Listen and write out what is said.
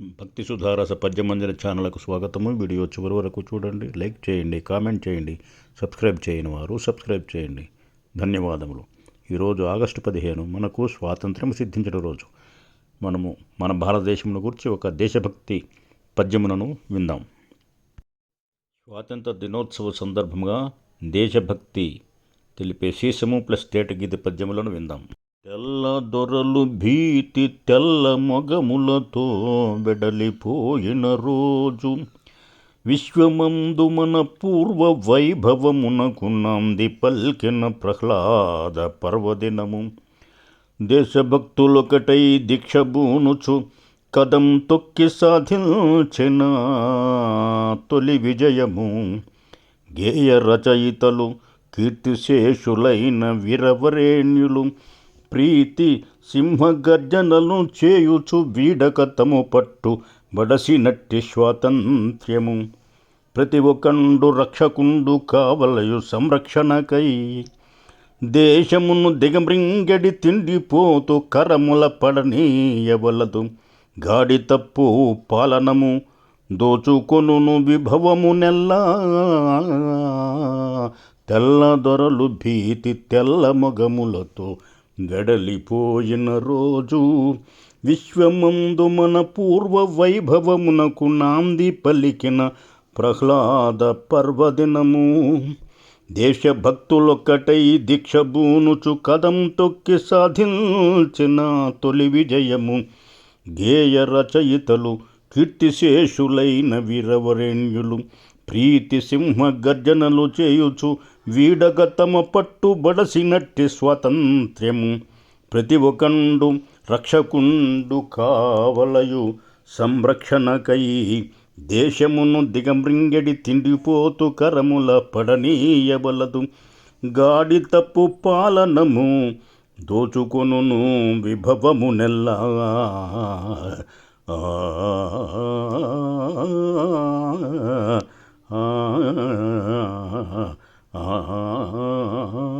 భక్తి సుధారస పద్యమంజన ఛానల్కు స్వాగతము. వీడియో చివరి వరకు చూడండి లైక్ చేయండి కామెంట్ చేయండి సబ్స్క్రైబ్ చేయని వారు సబ్స్క్రైబ్ చేయండి. ధన్యవాదములు. ఈరోజు ఆగస్టు పదిహేను మనకు స్వాతంత్ర్యం సిద్ధించిన రోజు. మనము మన భారతదేశమును గురించి ఒక దేశభక్తి పద్యములను విందాం. స్వాతంత్ర దినోత్సవ సందర్భంగా దేశభక్తి తెలిపే శీర్షము ప్లస్ తేట గీత పద్యములను విందాం. తెల్ల దొరలు భీతి తెల్ల మొగములతో వెడలిపోయిన రోజు. విశ్వమందు మన పూర్వ వైభవమునకున్నది పల్కిన ప్రహ్లాద పర్వదినము. దేశభక్తులొకటై దీక్షబూనుచు కదం తొక్కి సాధించిన తొలి విజయము. గేయ రచయితలు కీర్తిశేషులైన వీరవరేణ్యులు ప్రీతి సింహగర్జనలు చేయుచు వీడక తము పట్టు బడసినట్టి స్వాతంత్ర్యము. ప్రతి ఒకండు రక్షకుండు కావలయు సంరక్షణకై దేశమును దిగమృంగడి తిండిపోతూ కరముల పడనీయవలదు. గాడి తప్పు పాలనము దోచుకొను విభవము నెల్లా. తెల్ల దొరలు భీతి తెల్ల మగములతో గడలిపోయిన రోజు విశ్వమందు మన పూర్వ వైభవమునకు నాంది పలికిన ప్రహ్లాద పర్వదినము. దేశభక్తులొక్కటై దీక్షబూనుచు కదం తొక్కి సాధించిన తొలి విజయము. గేయ రచయితలు కీర్తిశేషులైన వీరవరేణ్యులు ప్రీతి సింహ గర్జనలు చేయుచు వీడగ తమ పట్టు బడసినట్టి స్వాతంత్ర్యము. ప్రతి ఒకండు రక్షకుండు కావలయు సంరక్షణకై దేశమును దిగమృంగడి తిండిపోతు కరముల పడనీయవలదు. గాడి తప్పు పాలనము దోచుకొనును విభవము ah ah ah ah